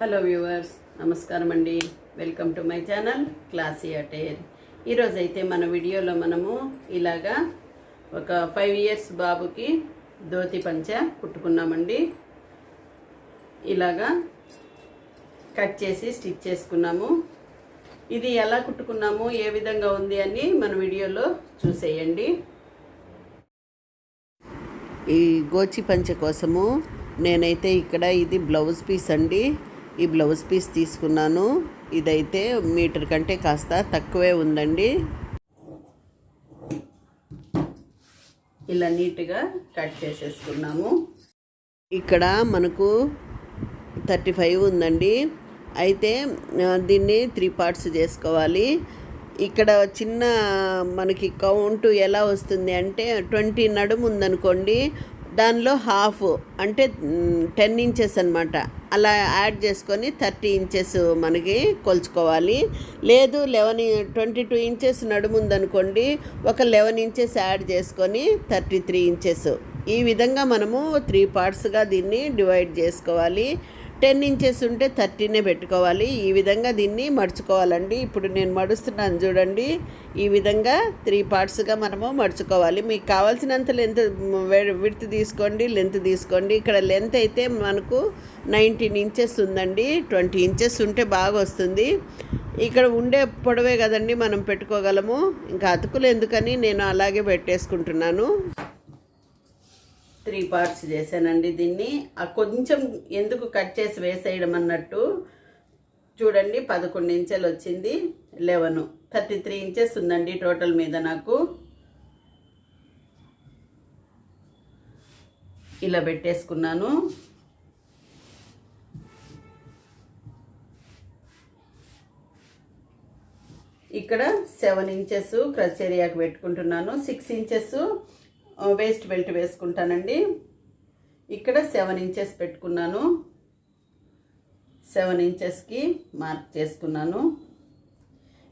Hello viewers నమస్కారం అండి. Welcome to my channel Classy Attire ఈరోజు అయితే మన వీడియోలో మనము ఇలాగా ఒక ఫైవ్ ఇయర్స్ బాబుకి ధోతి పంచ కుట్టుకున్నామండి. ఇలాగా కట్ చేసి స్టిచ్ చేసుకున్నాము. ఇది ఎలా కుట్టుకున్నాము ఏ విధంగా ఉంది అని మన వీడియోలో చూసేయండి. ఈ గోచి పంచ కోసము నేనైతే ఇక్కడ ఇది బ్లౌజ్ పీస్ అండి. ఈ బ్లౌజ్ పీస్ తీసుకున్నాను. ఇదైతే మీటర్ కంటే కాస్త తక్కువే ఉందండి. ఇలా నీట్గా కట్ చేసేసుకున్నాము. ఇక్కడ మనకు థర్టీ ఫైవ్ ఉందండి. అయితే దీన్ని త్రీ పార్ట్స్ చేసుకోవాలి. ఇక్కడ చిన్న మనకి కౌంట్ ఎలా వస్తుంది అంటే ట్వంటీ నడుము ఉందనుకోండి దానిలో హాఫ్ అంటే టెన్ ఇంచెస్ అనమాట అలా యాడ్ చేసుకొని థర్టీ ఇంచెస్ మనకి కొలుచుకోవాలి. లేదు లెవెన్ ట్వంటీ టూ ఇంచెస్ నడుముందనుకోండి ఒక లెవెన్ ఇంచెస్ యాడ్ చేసుకొని థర్టీ త్రీ ఇంచెస్. ఈ విధంగా మనము త్రీ పార్ట్స్గా దీన్ని డివైడ్ చేసుకోవాలి. టెన్ ఇంచెస్ ఉంటే థర్టీనే పెట్టుకోవాలి. ఈ విధంగా దీన్ని మడుచుకోవాలండి. ఇప్పుడు నేను మడుస్తున్నాను చూడండి. ఈ విధంగా త్రీ పార్ట్స్గా మనము మడుచుకోవాలి. మీకు కావాల్సినంత లెంత్ విడ్త్ తీసుకోండి లెంత్ తీసుకోండి. ఇక్కడ లెంత్ అయితే మనకు నైన్టీన్ ఇంచెస్ ఉందండి. ట్వంటీ ఇంచెస్ ఉంటే బాగా వస్తుంది. ఇక్కడ ఉండే పొడవే కదండి మనం పెట్టుకోగలము. ఇంకా అతుకులు ఎందుకని నేను అలాగే పెట్టేసుకుంటున్నాను. త్రీ పార్ట్స్ చేశానండి దీన్ని. ఆ కొంచెం ఎందుకు కట్ చేసి వేసేయడం అన్నట్టు చూడండి పదకొండు ఇంచెలు వచ్చింది లెవెన్. థర్టీ త్రీ ఇంచెస్ ఉందండి టోటల్ మీద నాకు. ఇలా పెట్టేసుకున్నాను. ఇక్కడ సెవెన్ ఇంచెస్ క్రచేరియాకి పెట్టుకుంటున్నాను. సిక్స్ ఇంచెస్ వేస్ట్ బెల్ట్ వేసుకుంటానండి. ఇక్కడ సెవెన్ ఇంచెస్ పెట్టుకున్నాను. సెవెన్ ఇంచెస్కి మార్క్ చేసుకున్నాను.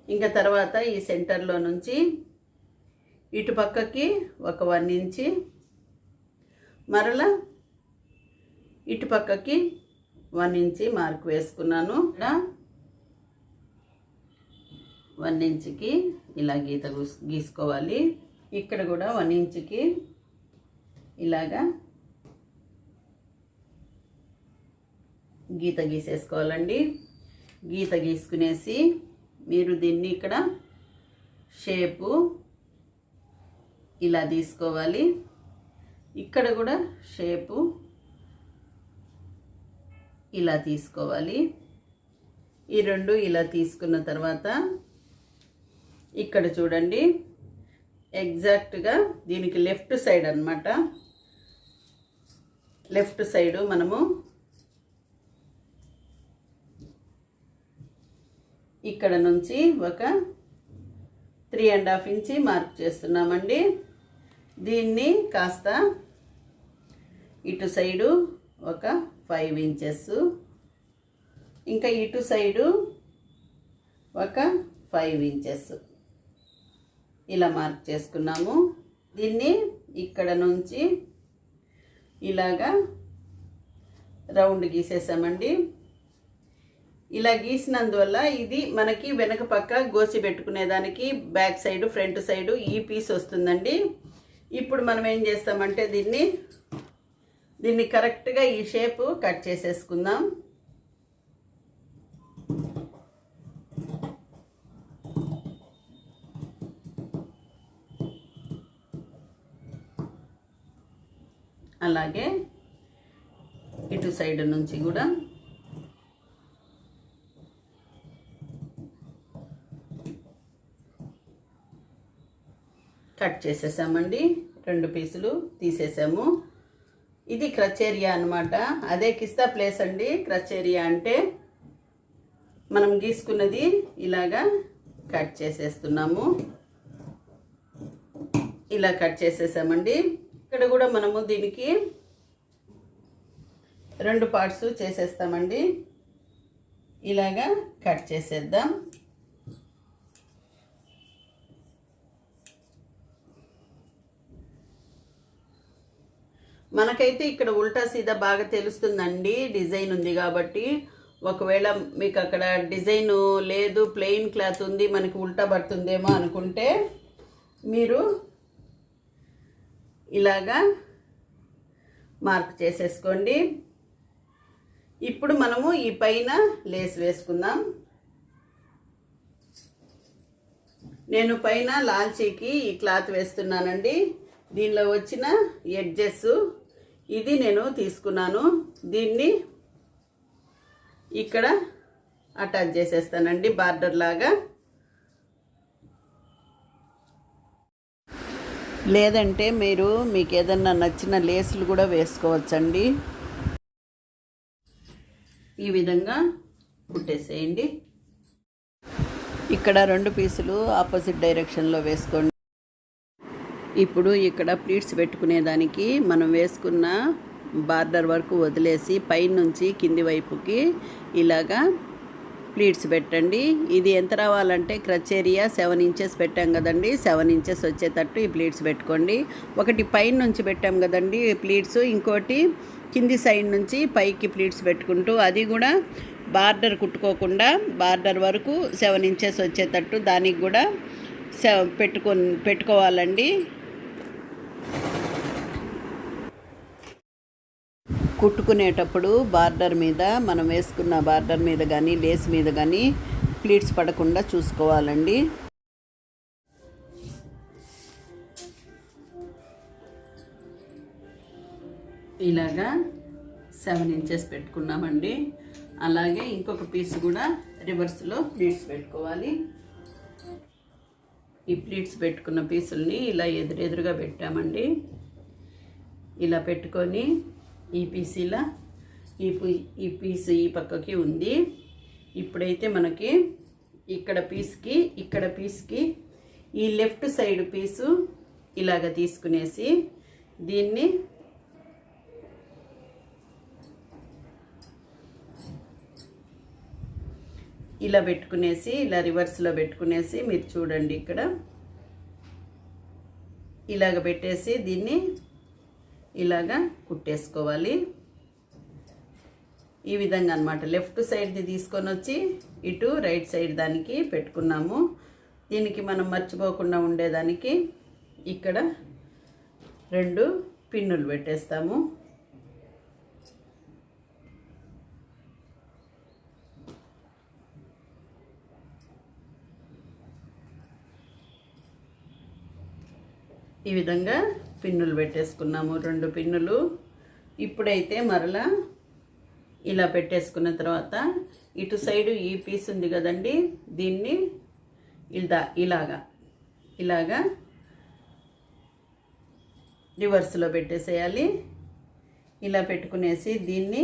ఇంకా తర్వాత ఈ సెంటర్లో నుంచి ఇటు పక్కకి ఒక వన్ ఇంచి మరలా ఇటు పక్కకి వన్ ఇంచి మార్క్ వేసుకున్నాను. ఇక్కడ వన్ ఇంచ్కి ఇలా గీత గూస్- గీసుకోవాలి. ఇక్కడ కూడా వన్ ఇంచుకి ఇలాగా గీత గీసేసుకోవాలండి. గీత గీసుకునేసి మీరు దీన్ని ఇక్కడ షేపు ఇలా తీసుకోవాలి. ఇక్కడ కూడా షేపు ఇలా తీసుకోవాలి. ఈ రెండు ఇలా తీసుకున్న తర్వాత ఇక్కడ చూడండి. ఎగ్జాక్ట్గా దీనికి లెఫ్ట్ సైడ్ అన్నమాట. లెఫ్ట్ సైడు మనము ఇక్కడ నుంచి ఒక three and half inch mark చేస్తున్నామండి. దీన్ని కాస్త ఇటు సైడు ఒక ఫైవ్ ఇంచెస్ ఇంకా ఇటు సైడు ఒక ఫైవ్ ఇంచెస్ ఇలా మార్క్ చేసుకున్నాము. దీన్ని ఇక్కడ నుంచి ఇలాగా రౌండ్ గీసేసామండి. ఇలా గీసినందువల్ల ఇది మనకి వెనక పక్క గోసి పెట్టుకునేదానికి బ్యాక్ సైడ్ ఫ్రంట్ సైడ్ ఈ పీస్ వస్తుందండి. ఇప్పుడు మనం ఏం చేస్తామంటే దీన్ని దీన్ని కరెక్ట్గా ఈ షేప్ కట్ చేసేసుకుందాం. అలాగే ఇటు సైడ్ నుంచి కూడా కట్ చేసేసామండి. రెండు పీసులు తీసేసాము. ఇది క్రచేరియా అనమాట అదే కిస్తా ప్లేస్ అండి. క్రచేరియా అంటే మనం గీసుకున్నది ఇలాగా కట్ చేసేస్తున్నాము. ఇలా కట్ చేసేసామండి. ఇక్కడ కూడా మనము దీనికి రెండు పార్ట్స్ చేసేస్తామండి. ఇలాగా కట్ చేసేద్దాం. మనకైతే ఇక్కడ ఉల్టా సీదా బాగా తెలుస్తుందండి. డిజైన్ ఉంది కాబట్టి ఒకవేళ మీకు అక్కడ డిజైన్ లేదు ప్లెయిన్ క్లాత్ ఉంది మనకి ఉల్టా పడుతుందేమో అనుకుంటే మీరు ఇలాగా మార్క్ చేసేసుకోండి. ఇప్పుడు మనము ఈ పైన లేస్ వేసుకుందాం. నేను పైన లాల్చీకి ఈ క్లాత్ వేస్తున్నానండి. దీనిలో వచ్చిన ఎడ్జెస్ ఇది నేను తీసుకున్నాను. దీన్ని ఇక్కడ అటాచ్ చేసేస్తానండి బార్డర్ లాగా. లేదంటే మీరు మీకు ఏదన్నా నచ్చిన లేసులు కూడా వేసుకోవచ్చండి. ఈ విధంగా కుట్టేసేయండి. ఇక్కడ రెండు పీసులు ఆపోజిట్ డైరెక్షన్లో వేసుకోండి. ఇప్పుడు ఇక్కడ ప్లీట్స్ పెట్టుకునేదానికి మనం వేసుకున్న బార్డర్ వరకు వదిలేసి పైనుంచి కింది వైపుకి ఇలాగా ప్లీట్స్ పెట్టండి. ఇది ఎంత రావాలంటే క్రచ్ ఏరియా సెవెన్ ఇంచెస్ పెట్టాం కదండి. సెవెన్ ఇంచెస్ వచ్చేటట్టు ఈ ప్లీట్స్ పెట్టుకోండి. ఒకటి పైన నుంచి పెట్టాం కదండి ప్లీట్స్. ఇంకోటి కింది సైడ్ నుంచి పైకి ప్లీట్స్ పెట్టుకుంటూ అది కూడా బార్డర్ కుట్టుకోకుండా బార్డర్ వరకు సెవెన్ ఇంచెస్ వచ్చేటట్టు దానికి కూడా సెవ పెట్టుకో పెట్టుకోవాలండి. కుట్టుకునేటప్పుడు బార్డర్ మీద మనం వేసుకున్న బార్డర్ మీద కానీ లేస్ మీద కానీ ప్లీట్స్ పడకుండా చూసుకోవాలండి. ఇలాగా సెవెన్ ఇంచెస్ పెట్టుకున్నామండి. అలాగే ఇంకొక పీస్ కూడా రివర్స్లో ప్లీట్స్ పెట్టుకోవాలి. ఈ ప్లీట్స్ పెట్టుకున్న పీసుల్ని ఇలా ఎదురెదురుగా పెట్టామండి. ఇలా పెట్టుకొని ఈ పీసీలా ఈ ఈ పీస్ ఈ పక్కకి ఉంది. ఇప్పుడైతే మనకి ఇక్కడ పీస్కి ఇక్కడ పీస్కి ఈ లెఫ్ట్ సైడ్ పీసు ఇలాగ తీసుకునేసి దీన్ని ఇలా పెట్టుకునేసి ఇలా రివర్స్లో పెట్టుకునేసి మీరు చూడండి ఇక్కడ. ఇలాగ పెట్టేసి దీన్ని ఇలాగా కుట్టేసుకోవాలి. ఈ విధంగా అనమాట లెఫ్ట్ సైడ్ది తీసుకొని వచ్చి ఇటు రైట్ సైడ్ దానికి పెట్టుకున్నాము. దీనికి మనం మర్చిపోకుండా ఉండేదానికి ఇక్కడ రెండు పిన్నులు పెట్టేస్తాము. ఈ విధంగా పిన్నులు పెట్టేసుకున్నాము రెండు పిన్నులు. ఇప్పుడైతే మరలా ఇలా పెట్టేసుకున్న తర్వాత ఇటు సైడు ఈ పీస్ ఉంది కదండి దీన్ని ఇలా ఇలాగా ఇలాగా రివర్స్లో పెట్టేసేయాలి. ఇలా పెట్టుకునేసి దీన్ని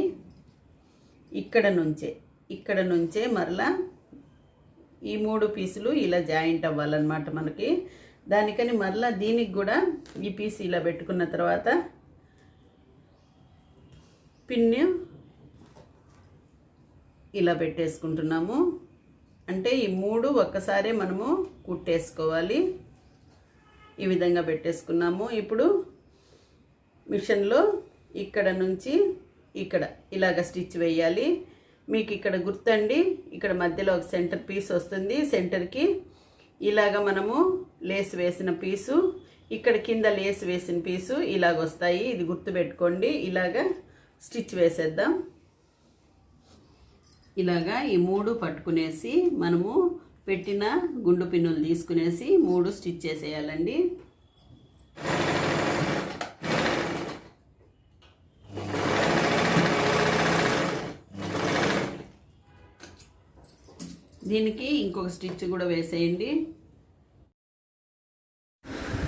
ఇక్కడ నుంచే ఇక్కడ నుంచే మరలా ఈ మూడు పీసులు ఇలా జాయింట్ అవ్వాలన్నమాట మనకి. దానికని మరలా దీనికి కూడా ఈ పీస్ ఇలా పెట్టుకున్న తర్వాత పిన్ను ఇలా పెట్టేసుకుంటున్నాము. అంటే ఈ మూడు ఒక్కసారే మనము కుట్టేసుకోవాలి. ఈ విధంగా పెట్టేసుకున్నాము. ఇప్పుడు మిషన్లో ఇక్కడ నుంచి ఇక్కడ ఇలాగ స్టిచ్ వేయాలి. మీకు ఇక్కడ గుర్తండి ఇక్కడ మధ్యలో ఒక సెంటర్ పీస్ వస్తుంది. సెంటర్కి ఇలాగ మనము లేస్ వేసిన పీసు ఇక్కడ కింద లేస్ వేసిన పీసు ఇలాగ వస్తాయి ఇది గుర్తుపెట్టుకోండి. ఇలాగ స్టిచ్ వేసేద్దాం. ఇలాగా ఈ మూడు పట్టుకునేసి మనము పెట్టిన గుండు పిన్నులు తీసుకునేసి మూడు స్టిచ్ చేసేయాలండి. దీనికి ఇంకొక స్టిచ్ కూడా వేసేయండి.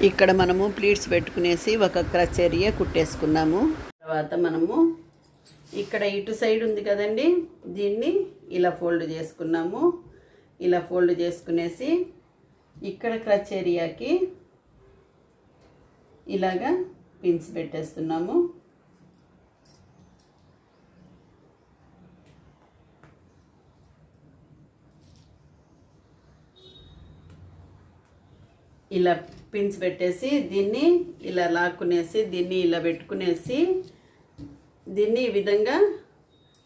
ఇక్కడ మనము ప్లీట్స్ పెట్టుకునేసి ఒక క్రచ్ ఏరియా కుట్టేసుకున్నాము. తర్వాత మనము ఇక్కడ ఇటు సైడ్ ఉంది కదండి దీన్ని ఇలా ఫోల్డ్ చేసుకున్నాము. ఇలా ఫోల్డ్ చేసుకునేసి ఇక్కడ క్రచ్ ఏరియాకి ఇలాగా పిన్స్ పెట్టేస్తున్నాము. ఇలా పిన్స్ పెట్టేసి దీన్ని ఇలా లాక్కునేసి దీన్ని ఇలా పెట్టుకునేసి దీన్ని ఈ విధంగా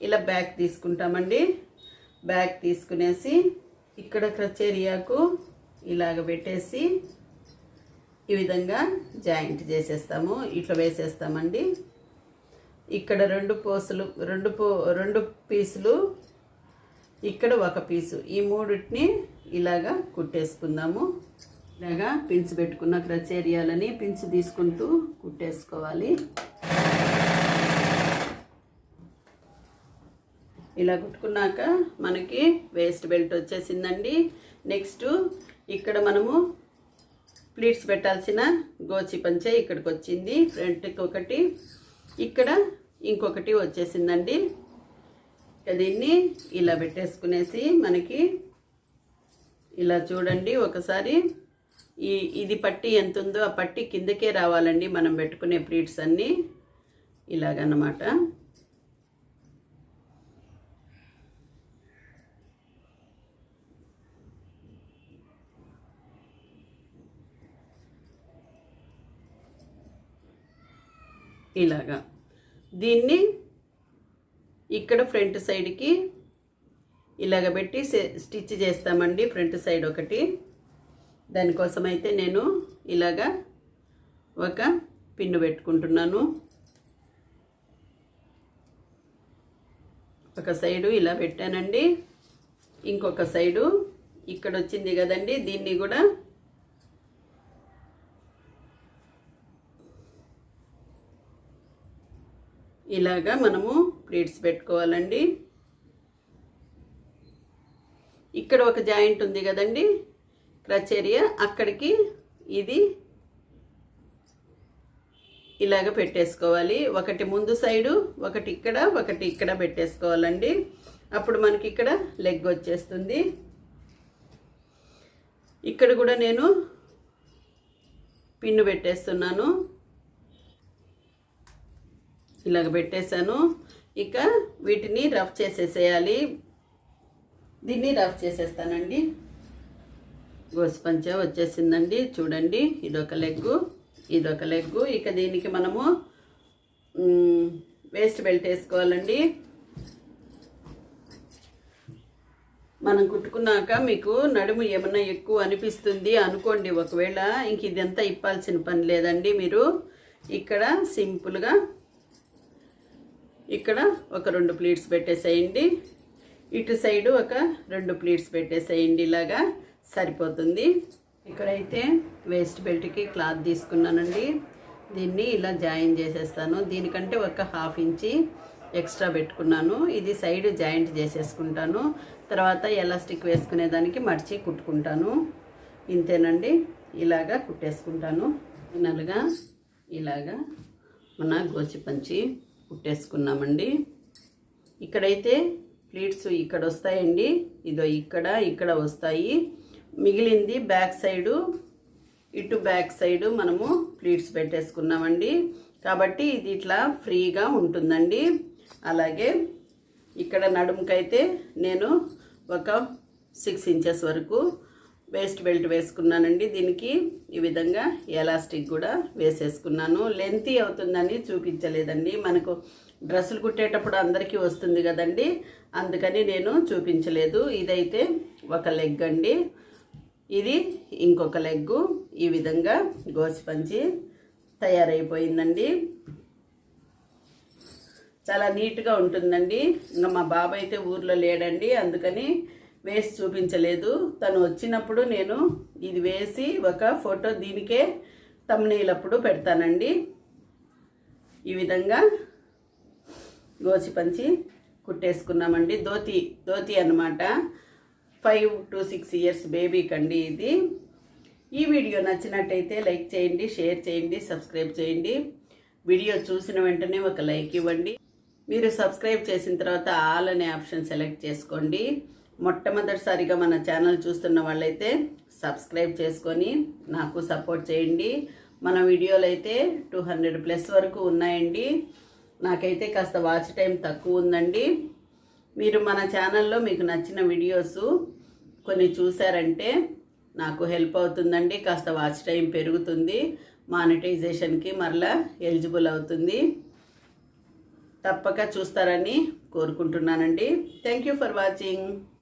ఇలా బ్యాక్ తీసుకుంటామండి. బ్యాక్ తీసుకునేసి ఇక్కడ క్రచేరియాకు ఇలాగ పెట్టేసి ఈ విధంగా జాయింట్ చేసేస్తాము. ఇట్లా వేసేస్తామండి. ఇక్కడ రెండు పోసులు రెండు పో రెండు పీసులు ఇక్కడ ఒక పీసు. ఈ మూడిటిని ఇలాగా కుట్టేసుకుందాము. ఇలాగా పిన్స్ పెట్టుకున్న క్రచేరియాలని పిన్స్ తీసుకుంటూ కుట్టేసుకోవాలి. ఇలా కుట్టుకున్నాక మనకి వేస్ట్ బెల్ట్ వచ్చేసిందండి. నెక్స్ట్ ఇక్కడ మనము ప్లీట్స్ పెట్టాల్సిన గోచి పంచే ఇక్కడికి వచ్చింది. ఫ్రంట్కి ఒకటి ఇక్కడ ఇంకొకటి వచ్చేసిందండి. ఇక దీన్ని ఇలా పెట్టేసుకునేసి మనకి ఇలా చూడండి. ఒకసారి ఈ ఇది పట్టి ఎంత ఉందో ఆ పట్టి కిందకే రావాలండి. మనం పెట్టుకునే ప్లీట్స్ అన్నీ ఇలాగన్నమాట. ఇలాగా. దీన్ని ఇక్కడ ఫ్రంట్ సైడ్కి ఇలాగ పెట్టి స్టిచ్ చేస్తామండి. ఫ్రంట్ సైడ్ ఒకటి. దానికోసం అయితే నేను ఇలాగా ఒక పిన్ను పెట్టుకుంటున్నాను. ఒక సైడు ఇలా పెట్టానండి. ఇంకొక సైడు ఇక్కడ వచ్చింది కదండి దీన్ని కూడా ఇలాగా మనము ప్లేట్స్ పెట్టుకోవాలండి. ఇక్కడ ఒక జాయింట్ ఉంది కదండి క్రచేరియా అక్కడికి ఇది ఇలాగ పెట్టేసుకోవాలి. ఒకటి ముందు సైడు ఒకటి ఇక్కడ ఒకటి ఇక్కడ పెట్టేసుకోవాలండి. అప్పుడు మనకి ఇక్కడ లెగ్ వచ్చేస్తుంది. ఇక్కడ కూడా నేను పిన్ను పెట్టేస్తున్నాను. ఇలాగ పెట్టేశాను. ఇక వీటిని రఫ్ చేసేసేయాలి. దీన్ని రఫ్ చేసేస్తానండి. గోసుపంచ వచ్చేసిందండి. చూడండి ఇదొక లెగ్గు ఇదొక లెగ్గు. ఇక దీనికి మనము వేస్ట్ బెల్ట్ వేసుకోవాలండి. మనం కుట్టుకున్నాక మీకు నడుము ఏమన్నా ఎక్కువ అనిపిస్తుంది అనుకోండి. ఒకవేళ ఇంక ఇదంతా ఇప్పాల్సిన పని లేదండి మీరు. ఇక్కడ సింపుల్గా ఇక్కడ ఒక రెండు ప్లీట్స్ పెట్టేసేయండి. ఇటు సైడు ఒక రెండు ప్లీట్స్ పెట్టేసేయండి ఇలాగా. సరిపోతుంది. ఇక్కడైతే వేస్ట్ బెల్ట్కి క్లాత్ తీసుకున్నానండి. దీన్ని ఇలా జాయిన్ చేసేస్తాను. దీనికంటే ఒక హాఫ్ ఇంచి ఎక్స్ట్రా పెట్టుకున్నాను. ఇది సైడ్ జాయింట్ చేసేసుకుంటాను. తర్వాత ఎలాస్టిక్ వేసుకునేదానికి మడిచి కుట్టుకుంటాను. ఇంతేనండి. ఇలాగా కుట్టేసుకుంటాను. ఫైనల్గా ఇలాగా మన గోచి పంచి కుట్టేసుకున్నామండి. ఇక్కడైతే ప్లీట్స్ ఇక్కడ వస్తాయండి. ఇదో ఇక్కడ ఇక్కడ వస్తాయి. మిగిలింది బ్యాక్ సైడు ఇటు బ్యాక్ సైడు మనము ప్లీట్స్ పెట్టేసుకున్నామండి. కాబట్టి ఇది ఇట్లా ఫ్రీగా ఉంటుందండి. అలాగే ఇక్కడ నడుముకైతే నేను ఒక సిక్స్ ఇంచెస్ వరకు వేస్ట్ బెల్ట్ వేసుకున్నానండి. దీనికి ఈ విధంగా ఎలాస్టిక్ కూడా వేసేసుకున్నాను. లెంతీ అవుతుందని చూపించలేదండి. మనకు డ్రెస్సులు కుట్టేటప్పుడు అందరికీ వస్తుంది కదండి. అందుకని నేను చూపించలేదు. ఇదైతే ఒక లెగ్ అండి. ఇది ఇంకొక లెగ్గు. ఈ విధంగా గోసిపంచి తయారైపోయిందండి. చాలా నీట్గా ఉంటుందండి. ఇంకా మా బాబాయ్ అయితే ఊర్లో లేడండి అందుకని వేసి చూపించలేదు. తను వచ్చినప్పుడు నేను ఇది వేసి ఒక ఫోటో దీనికే తమ్నీలప్పుడు పెడతానండి. ఈ విధంగా గోచి పంచి కుట్టేసుకున్నామండి. ధోతి ధోతి అన్నమాట. Five to six years baby కండి ఇది. ఈ వీడియో నచ్చినట్టయితే లైక్ చేయండి షేర్ చేయండి సబ్స్క్రైబ్ చేయండి. వీడియో చూసిన వెంటనే ఒక లైక్ ఇవ్వండి. మీరు సబ్స్క్రైబ్ చేసిన తర్వాత ఆల్ అనే ఆప్షన్ సెలెక్ట్ చేసుకోండి. మొట్టమొదటిసారిగా మన ఛానల్ చూస్తున్న వాళ్ళైతే సబ్స్క్రైబ్ చేసుకొని నాకు సపోర్ట్ చేయండి. మన వీడియోలు అయితే టూ హండ్రెడ్ ప్లస్ వరకు ఉన్నాయండి. నాకైతే కాస్త వాచ్ టైం తక్కువ ఉందండి. మీరు మన ఛానల్లో మీకు నచ్చిన వీడియోస్ కొన్ని చూసారంటే నాకు హెల్ప్ అవుతుందండి కాస్త వాచ్ టైం పెరుగుతుంది మానిటైజేషన్కి మరలా ఎలిజిబుల్ అవుతుంది. తప్పక చూస్తారని కోరుకుంటున్నానండి. Thank you for watching.